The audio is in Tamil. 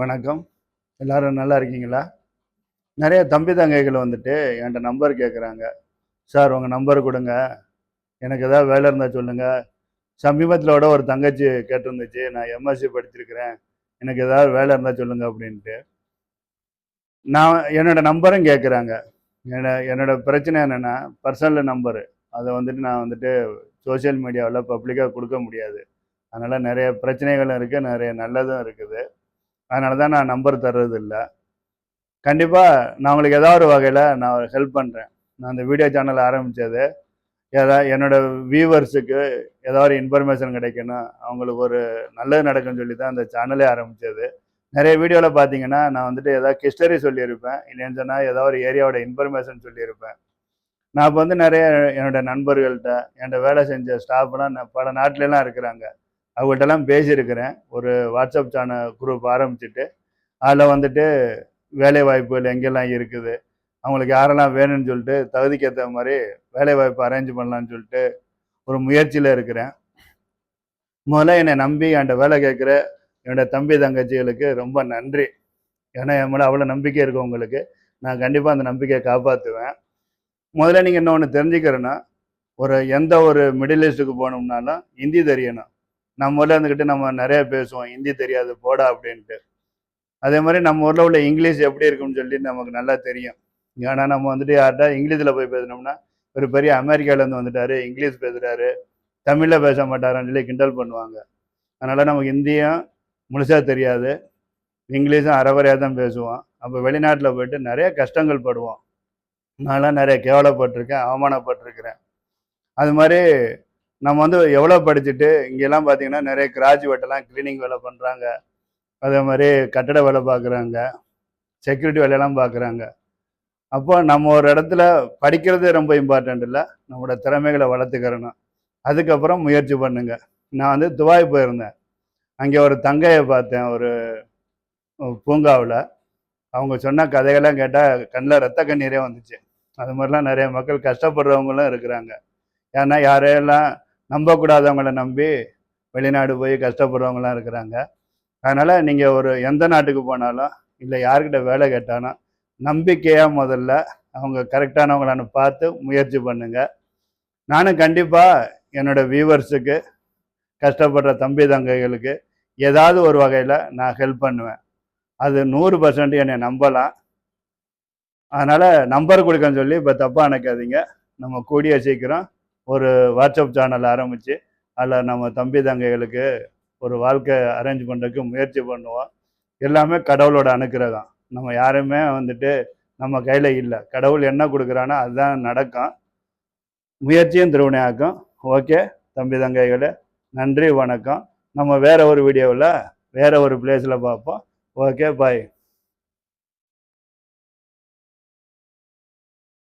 வணக்கம். எல்லாரும் நல்லா இருக்கீங்களா? நிறைய தம்பி தங்கைகள் வந்துட்டு என்கிட்ட நம்பர் கேட்குறாங்க சார் உங்கள் நம்பர் கொடுங்க. எனக்கு ஏதாவது வேலை இருந்தால் சொல்லுங்கள் சமீபத்தில் கூட ஒரு தங்கச்சி கேட்டிருந்துச்சு. நான் எம்எஸ்சி படிச்சிருக்கிறேன். எனக்கு ஏதாவது வேலை இருந்தால் சொல்லுங்கள் அப்படின்ட்டு. நான் என்னோட நம்பரும் கேட்குறாங்க என்னோட என்னோட பிரச்சனை என்னென்னா பர்சனல் நம்பரு அதை வந்துட்டு நான் வந்துட்டு சோஷியல் மீடியாவில் பப்ளிக்காக கொடுக்க முடியாது. அதனால் நிறைய பிரச்சனைகளும் இருக்குது நிறைய நல்லதும் இருக்குது. அதனால தான் நான் நம்பர் தர்றது இல்லை கண்டிப்பாக நான் உங்களுக்கு ஏதாவது ஒரு வகையில் நான் ஹெல்ப் பண்ணுறேன் நான் அந்த வீடியோ சேனல் ஆரம்பித்தது ஏதா என்னோட வியூவர்ஸுக்கு ஏதாவது இன்ஃபர்மேஷன் கிடைக்கணும் அவங்களுக்கு ஒரு நல்லது நடக்கும்னு சொல்லி தான் அந்த சேனலே ஆரம்பித்தது நிறைய வீடியோவில் பார்த்தீங்கன்னா நான் வந்துட்டு ஏதாவது ஹிஸ்டரி சொல்லியிருப்பேன். இல்லைன்னு சொன்னால் ஏதாவது ஒரு ஏரியாவோட இன்ஃபர்மேஷன் சொல்லியிருப்பேன். நான் இப்போ வந்து நிறைய என்னோட நண்பர்கள்ட்ட என்னோட வேலை செஞ்ச ஸ்டாஃப்லாம் நான் பல நாட்டிலலாம் இருக்கிறாங்க. அவங்கள்ட்டலாம் பேசியிருக்கிறேன். ஒரு வாட்ஸ்அப் சேனல் குரூப் ஆரம்பிச்சுட்டு அதில் வந்துட்டு வேலை வாய்ப்புகள் எங்கெல்லாம் இருக்குது அவங்களுக்கு யாரெல்லாம் வேணும்னு சொல்லிட்டு தகுதிக்கு ஏற்ற மாதிரி வேலை வாய்ப்பு அரேஞ்ச் பண்ணலான்னு சொல்லிட்டு ஒரு முயற்சியில் இருக்கிறேன். முதல்ல என்னை நம்பி என்கிட்ட வேலை கேட்குற என்னோடய தம்பி தங்கச்சிகளுக்கு ரொம்ப நன்றி. ஏன்னா என் மேலே அவ்வளோ நம்பிக்கை இருக்கும் உங்களுக்கு. நான் கண்டிப்பாக அந்த நம்பிக்கையை காப்பாற்றுவேன் முதல்ல நீங்கள் இன்னொன்று தெரிஞ்சுக்கிறேன்னா ஒரு எந்த ஒரு மிடில் ஈஸ்ட்டுக்கு போகணும்னாலும் ஹிந்தி தெரியணும். நம்ம ஊரில் இருந்துக்கிட்டு நம்ம நிறைய பேசுவோம். ஹிந்தி தெரியாது போடா அப்படின்ட்டு. அதே மாதிரி நம்ம ஊரில் உள்ள இங்கிலீஷ் எப்படி இருக்கும்னு சொல்லி நமக்கு நல்லா தெரியும். ஏன்னா நம்ம வந்துட்டு யார்கிட்ட இங்கிலீஷில் போய் பேசினோம்னா ஒரு பெரிய அமெரிக்காவிலேருந்து வந்துட்டாரு இங்கிலீஷ் பேசுகிறாரு தமிழில் பேச மாட்டாரான்னு சொல்லி கிண்டல் பண்ணுவாங்க. அதனால் நமக்கு ஹிந்தியும் முழுசாக தெரியாது. இங்கிலீஷும் அறவரையாக தான் பேசுவோம். அப்போ வெளிநாட்டில் போயிட்டு நிறைய கஷ்டங்கள் படுவோம். நான்லாம் நிறைய கேவலப்பட்டிருக்கேன் அவமானப்பட்டிருக்கிறேன். அது மாதிரி நம்ம வந்து எவ்வளோ படிச்சுட்டு இங்கெல்லாம் பார்த்தீங்கன்னா நிறைய கிராஜுவேட்டெல்லாம் கிளீனிங் வேலை பண்ணுறாங்க அதே மாதிரி கட்டட வேலை பார்க்குறாங்க செக்யூரிட்டி வேலையெல்லாம் பார்க்குறாங்க அப்போ நம்ம ஒரு இடத்துல படிக்கிறது ரொம்ப இம்பார்ட்டண்ட் இல்லை. நம்மளோட திறமைகளை வளர்த்துக்கிறணும். அதுக்கப்புறம் முயற்சி பண்ணுங்க. நான் வந்து துபாய் போயிருந்தேன். அங்கே ஒரு தங்கையை பார்த்தேன் ஒரு பூங்காவில். அவங்க சொன்ன கதைகள்லாம் கேட்டால் கண்ணில் ரத்த கண்ணீரே வந்துச்சு. அது மாதிரிலாம் நிறைய மக்கள் கஷ்டப்படுறவங்களும் இருக்கிறாங்க. ஏன்னா யாரையெல்லாம் நம்பக்கூடாதவங்கள நம்பி வெளிநாடு போய் கஷ்டப்படுறவங்களாம் இருக்கிறாங்க. அதனால் நீங்கள் ஒரு எந்த நாட்டுக்கு போனாலும் இல்லை யார்கிட்ட வேலை கேட்டாலும் நம்பிக்கையாக முதல்ல அவங்க கரெக்டானவங்களான்னு பார்த்து முயற்சி பண்ணுங்கள் நானும் கண்டிப்பாக என்னோட வியூவர்ஸுக்கு கஷ்டப்படுற தம்பி தங்கைகளுக்கு ஏதாவது ஒரு வகையில் நான் ஹெல்ப் பண்ணுவேன். அது நூறு பர்சன்ட் என்னை நம்பலாம். அதனால் நம்பர் கொடுக்கன்னு சொல்லி இப்போ தப்பாக நினைக்காதீங்க. நம்ம கூடிய சீக்கிரம் ஒரு வாட்ஸ்அப் சேனல் ஆரம்பித்து அதில் நம்ம தம்பி தங்கைகளுக்கு ஒரு வாழ்க்கை அரேஞ்ச் பண்ணுறதுக்கு முயற்சி பண்ணுவோம். எல்லாமே கடவுளோட அனுக்கிரகம். நம்ம யாருமே வந்துட்டு நம்ம கையில் இல்லை. கடவுள் என்ன கொடுக்குறானோ அதுதான் நடக்கும். முயற்சியும் திருவினையாக்கும். ஓகே தம்பி தங்கைகளே நன்றி வணக்கம். நம்ம வேற ஒரு வீடியோவில் வேற ஒரு பிளேஸில் பார்ப்போம். Okay bye